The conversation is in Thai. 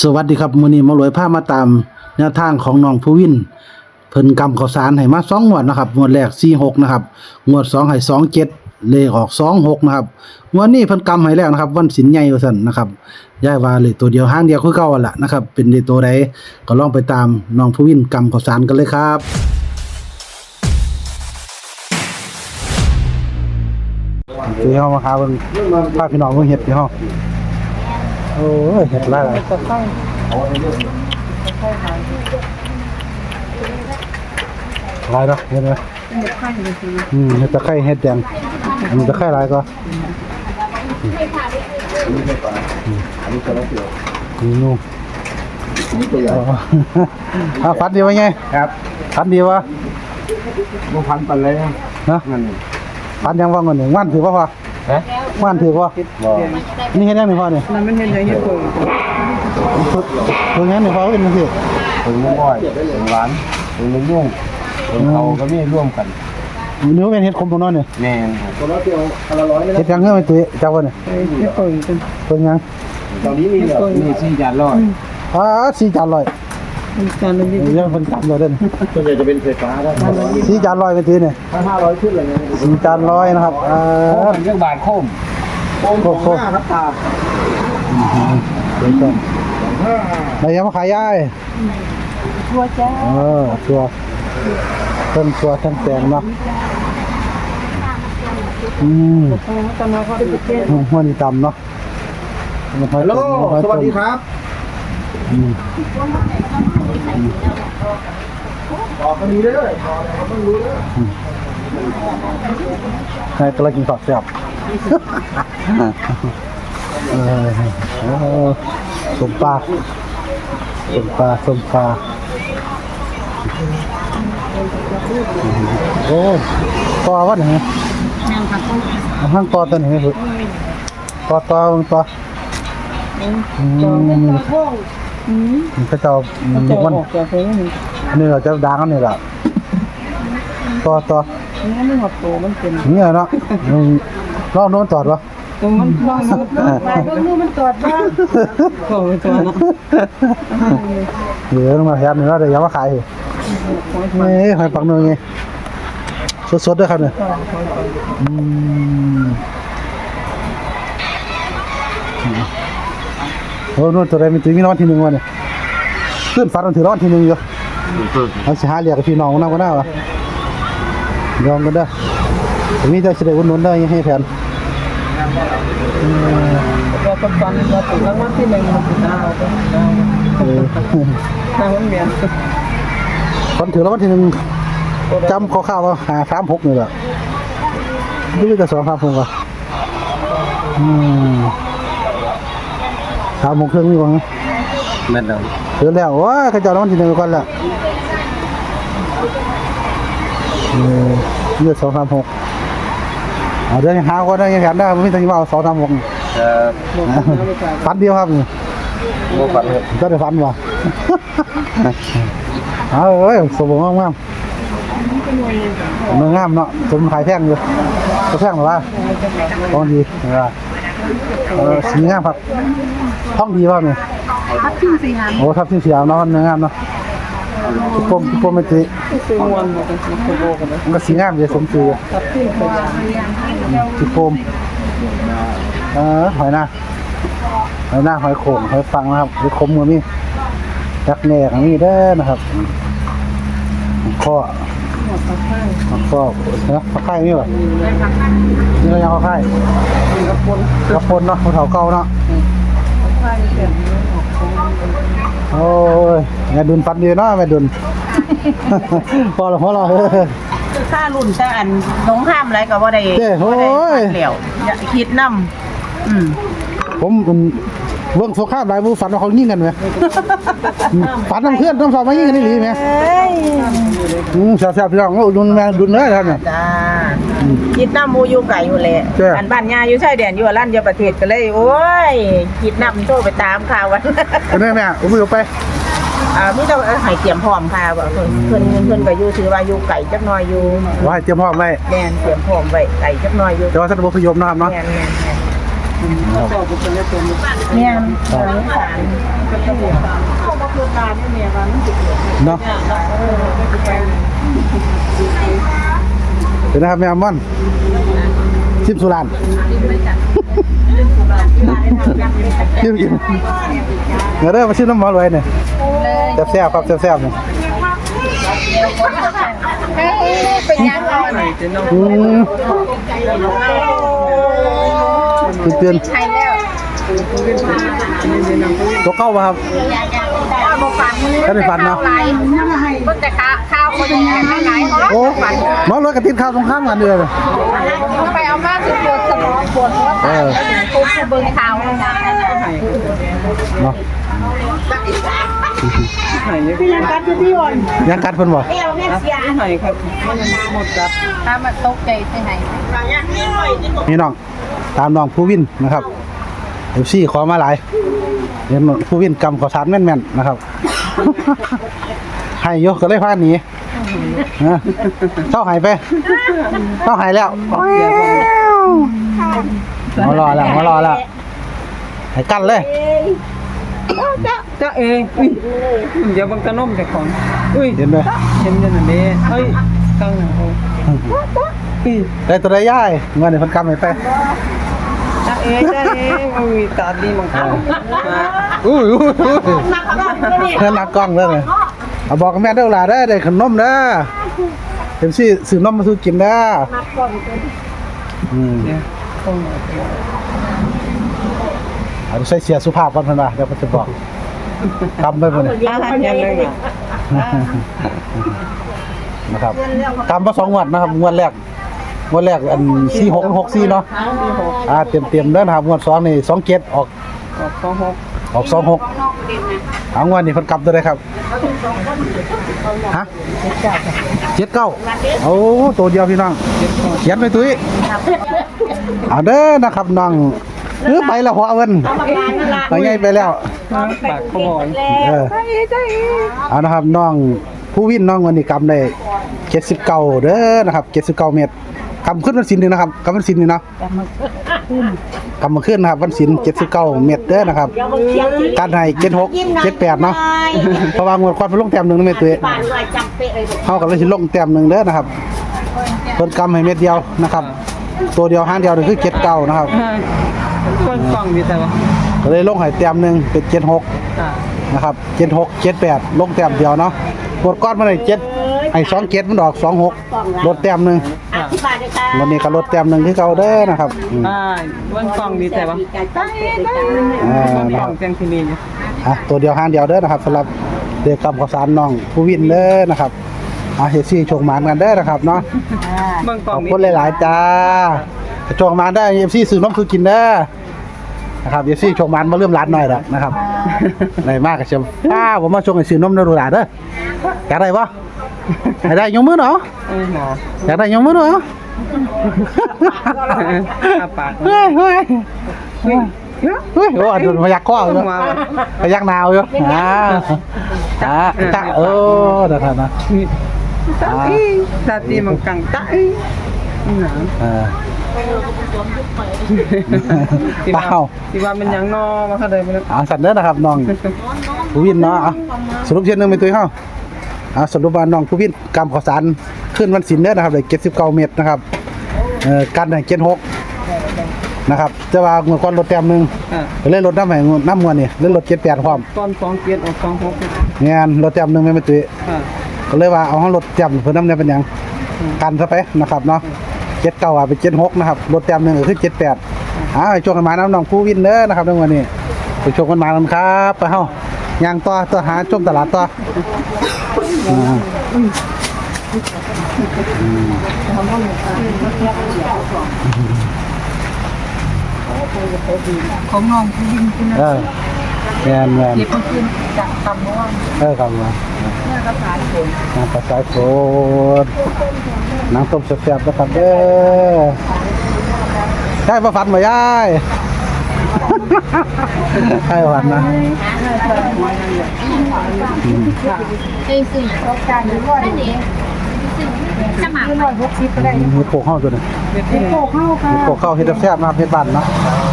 สวัสดีครับมือนี้มารวยพามาตามแนวทางของน้องภูวินเพิ่นกำข้าวสารให้มา2งงวดนะครับงวดแรก46นะครับงวด2ให้27เจ็ดเลขออก26นะครับงวดนี้เพิ่นกำให้แล้วนะครับ วันสินใหญ่ว่าซั่นนะครับย้ายว่าเลขตัวเดียวห้างเดียวคือเก่าหั่นล่ะนะครับ เป็นเลขตัวใดก็ลองไปตามน้องภูวินกำข้าวสารกันเลยครับเดี๋ยวเฮามาหาเบิ่งพาพี่น้องเบิ่งเฮ็ดเดี๋ยว เฮาโอ้ยเฮ็ดหลายหลายหลายเนาะเห็นไหมอืมเห็ดตะไคร้เห็ดแดงอันนี้ตะไคร้หลายก็อืมนู่นอ๋ออะฟันดีวะไงครับฟันดีวะบ่พันปันเลยนะนะนั่นฟันยังว่างกันหนึ่งว่านถือป่ะพ่อฮะ ว่านถือป่ะบ่นี่เห็นยังหนึ่งพ่อเนี่ยมันไม่เห็นอย่างนี้ตัวฝึกฝึกงั้นหนึ่งพ่อเป็นยังไงถึงก้อยถึงหวานถึงมะยุ่งถึงเขาก็มีร่วมกันเนื้อเป็นเห็ดคมตรงนั้นเนี่ยแม่นครับตัวละเดียวคนละร้อยเลยเห็ดยังเงี้ยไม่ตุ้ยเจ้าวันเนี่ยไอ้ที่ตัวเป็นฝึกยังตอนนี้มีแบบมีสี่จานร้อยอ่าสี่จานลอย การนึงเรื่องคนจำเราเด่นส่วนใหญ่จะเป็นไฟฟ้าครับสี่จานลอยไปทีเนี่ยถ้าห้าร้อยขึ้นอะไรเงี้ยสี่จานร้อยนะครับอ่าโอ้เรื่องบาทโคมโคมของหน้าครับตาเป็นต้นไหนยังมาขายย่ายชัวจ้าเออตัวต้นตัวทั้งแตงเนาะอืมตอนนั้นเขาเป็นเพื่อนหัวนี่ต่ำเนาะฮัลโหลสวัสดีครับอื มต่อกันนี้เลยต่อเขาต้องรู้เลยให้กระกินสอดแซ่บเออเออสมปลาสมปลาสมปลาโอ้ต่อวัดไหนห้างต่อตัวไหนเหรอต่อตอมึงต่ออืม องอืมมันก็จะเอาจะมันออกจากตรงนี้อันนี้เราจะดังอันนี้แหละต่อต่อนี่ไม่หมดตัวมันเป็นเนี่ยเนาะอืมลองโน้นตอดวะตรงมันต้องมันไปตรงนู้นมันตอดบ้างโอ้ยตัวนะเดี๋ยวมาแทนนี่เราเดี๋ยวมาขายนี่หอยปักเนยไงสดๆด้วยครับเนี่ยอืม โอ้โน่นตัวใดมีตัวมีรางวัลที่หนึ่งวะเนี่ยขึ้นฟันมันถือรางวัลที่หนึ่งอยู่เอาสิหาเรียกกับพี่น้องนั่งก็ได้วะยอมกันเด้อผมมีแต่เสด็จอุ่นนุนได้อยังให้แทนเราตอนเราถึงรางวัลที่หนึ่งมันดาวก็ดาวเออดาวมันเมียนฟันถือรางวัลที่หนึ่งจำข้าวๆว่าหาสามหกนี่แหละนี่จะสองสามหกอะอืม สามหกเครื่องนี่วะแม่นแล้วเดือนแล้วว้าเขาเจะรางวัลที่หนึ่งก่อนละเออเลือดสองสามหกเอาเดือนหาคนได้ยังแถมได้ไม่ต้องมาเอาสองสามหกเอ่อฟันเดียวครับนี่บ่พันเลยก็ได้ฟันวะเอาเอ้ยสมบูรณ์มากๆเนื้องามเนาะสมขายแพงอยู่ก็แพงหรอวะท้องดีเออ เออสีงามครับท้องดีป่ะเนี่ยพักที่สี่หันโอ้ทับที่เสียเนาะเนื้องามเนาะทุกปมทุกปมไม่ตีซื้อมวนมาเป็นสิบโลกันนะมันก็สีงามเลยสมชื่อพักที่สี่หันทุกปมเออหอยหน้าหอยหน้าหอยโข่งหอยฟังนะครับหอยคมมือมีจักแหนกมีเด้อนะครับข้อ หมดพักข้างข้อนะข้อไข่นี่หรอนี่เรายังข้อไข่กระปนกระปนเนาะภูเขาเก่าเนาะข้างเสร็จโอ้ยแม่ดุนฟันดีเนาะแม่ดุนพอและพอและเออค่ารุ่นแต่อันน้องห้ามอะไรก็บ่ได้เจ้โอ้ยบ่ได้ฟังแล้วอย่าคิดนำอืมผมอืม เบิ่งโซข้ามหลายบูฝันว่าเขายิงกันไหมอืมฝันทั้งเพื่อนต้องสอบมายิงกันนี่หรือไหมเอ้ยอืมแซ่บๆพี่น้องโอ้ดุนแม่ดุนเลยท่านน่ะ จ้าคิดนำหมู่อยู่ไกลอยู่แหละเจ้อันบ้านย่าอยู่ชายแดนอยู่อรัญญประเทศก็เลย โอ้ยคิดนำโทรไปตามข่าววัน เป็นไงแม่อุ้มไป อ่ามีแต่ว่าให้เตรียมพร้อมค่ะว่าเพิ่นเพิ่นเพิ่นก็อยู่ถือว่าอยู่ไกลจักหน่อยอยู่ว่าให้เตรียมพร้อมไว้แม่นเตรียมพร้อมไว้ไกลจักหน่อยอยู่แต่ว่าท่านบุพยพเนาะครับเนาะ แม่นแม่นแม่น เนี่ยสารสารเนาะเป็นนะครับแม่ม่อนชิมสุรานชิมกินเดี๋ยวเด้อมาชิมน้ำหมอรวยเนี่ยแซ่บๆครับแซ่บๆเนี่ยเป็นยังอ่ อนอืมเตือนใช่แล้วๆตัวเข้าป่ะครับบ่ฟันก็ได้ฟันเนาะก็จะข้าวข้าวคนยังไม่ไหนโอ้หมอรวยกับติดข้าวตรงข้ามกันเดือนเลยไปเอามาสิปวดสมองปวดหัวเออปุ๊บเบิ่งข่าวเนาะพี่ยังกัดอยู่ที่อ่อนยังกัดเพิ่นบ่เราแม่เสียไหนครับหมดกัดถ้ามันตกใจที่ไหนนี่น้อง ตามน้องผู้วินนะครับเอฟซีขอมาหลายเห็นน้องผู้วินกำขอสารแม่นๆนะครับ ให้โยก็เลยพาหนีนะเท่าหายไปเท่าหายแล้วมารอแล้วมารอแล้วให้กันเลยจ้าเองอุ้ยเดี๋ยวบังกระน่มแต่ของอุ้ยเห็นไหมเห็นยังไงเด้เฮ้ยตั้งหนังอุ้ยได้ตัวได้ย่ายเงินเดี๋ยวเพิ่นกำให้ไปจ้า เองจ้าเองอุ้ยตาดีมั้งกรอุ้ยอุ้ยอุ้ยเพื่อนักกล้องเด้อเลยเอาบอกกับแม่เด้อหลาเด้ได้ขนมเด้อเต็มที่ซื้อนมมาสู้กินเด้ออืมเนี่ยต้องเอาใส่เสียสุภาพก่อนเพิ่นว่าเดี๋ยวเพิ่นจะบอกทำไปเพิ่นน่ะอาหารยังเลยอะนะครับทำมาสองงวดนะครับงวดแรก งวดแรกอัน46 64เนาะอ่าเต็มๆเด้อนะครับงวดสองนี่27ออกออกสองหกออก26เอางวดนี้เพิ่นกลับตัวได้ครับฮะ79โอ้ตัวเดียวพี่น้องเขียนไปตุ้ยเอาเด้อนะครับน้องเออไปแล้วหัวเอิ้นไปไงไปแล้วปากขบอยเออเอานะครับน้องผู้วินน้องวันนี้กำได้เจ็ดสิบเก้าเด้อนะครับเจ็ดสิบเก้าเมตร กำขึ้นวันศิลป์นี่นะครับกำวันศิลป์นี่เนาะกำมาขึ้นนะครับ วันศิลป์เจ็ดสิบเก้าเมตรเด้อนะครับ การให้เจ็ดหกเจ็ดแปดเนาะเพราะว่างวดควันเพิ่นลงแต้มหนึ่งนะเมตรตัวเท่ากับเลยสิลงแต้มหนึ่งเด้อนะครับเพิ่นกำให้เม็ดเดียวนะครับ ตัวเดียวห้างเดียวนี่คือเจ็ดเก้านะครับคนกล่องดีแต่ว่าก็เลยลงให้แต้มหนึ่งเป็นเจ็ดหกอ่านะครับเจ็ดหกเจ็ดแปดลงแต้มเดียวเนาะกดก้อนมาเลยเจ็ดไอ้สองเจ็ดมันออกสองหกลดแต้มหนึ่ง วันนี้ก็ลดแต้มหนึ่งที่เก่าเด้อนะครับอืม อ่าวันกล่องดีแต่ว่าอ่าวันนะกคล่รัอบงจังที่นี่เนี่ยอะตัวเดียวห้างเดียวเด้อนะครับสำหรับเด็กกำข้าวสารน้องผู้วินเด้อนะครับอะเฮดซี่โชคหมานกันเด้อนะครับเนาะเบิ่งกขล่องอบนี้คุณหลายๆจ้าโชคหมานได้เอฟซีซื้อนมซื้อกินเด้อ นะครับเอฟซีโชคหมานมาเริ่มร้านหน่อยแล้วนะครับไหนมากกับเชียวป้าผมมาชงให้ซื้อนมนะดูหลานเด้ออยากได้ปะอยากได้ยกมือเนาะเอ้ยหมออยากได้ยกมือเนาะอาปากเฮ้ยเฮ้ยเฮ้ยเฮ้ยโอ้ยโดนพยักข้ออยู่มาพยักนาวอยู่อ่าอ่าตะเออเดี๋ยวก่อนนะตาอีตาตีมังกังตาอีหนา เออที่ว่าเปล่าที่ว่ามันยังนอมาเขาเลยมันอ่าสัตว์เด้อนะครับน้องผู้วินเนาะอะสรุปเช่นหนึงเป็นตัวเฮาอ่าสรุปว่าน้องผู้วินกำข้าวสารขึ้นวันศิลป์เด้อนะครับได้79เมตรนะครับเอ่อกันได้76นะครับแต่ว่าเมื่อก่อนลดแต้มหนึงอ่าก็เลยลดน้ำให้น้ำงวนนี่เลยลด78พร้อมตอนสองเกียรออกสองหกงานลดแต้มหนึงไม่เป็นตัวอ่าก็เลยว่าเอาห้องรถแต้มเพิ่นน้ำเนี่ยเป็นหยังกันซะไปนะครับเนาะ เจ็ดเก้าอะเป็นเจ็ดหกนะครับรถแต้มหนึ่งก็คือเจ็ดแปดอ่าโชคกันมาน้ำน้องผู้วินเด้อนะครับในวันนี้ไปโชคกันมากันครับไปเฮาย่างต่อต่อหาชมตลาดต่อของน้องผู้ยิงคุณเออ แมนแมนเก็บขึ้นจากตำม่วงเออครับมาเนี่ยก็ผ่านผลน้ำปลาสายโฟดน้ำต้มแซ่บๆนะครับเด้อใช่ประฟันมายายใช่ประฟันนะไอ้สิ่งโครงการนี้ว่าดีสมัครร้อยหกสิบก็ได้มีโขกเข้าตัวหนึงเม็ดที่มีโขกเข้าเฮ็ดแซ่บๆนะครับเฮ็ดบ้านเนาะอ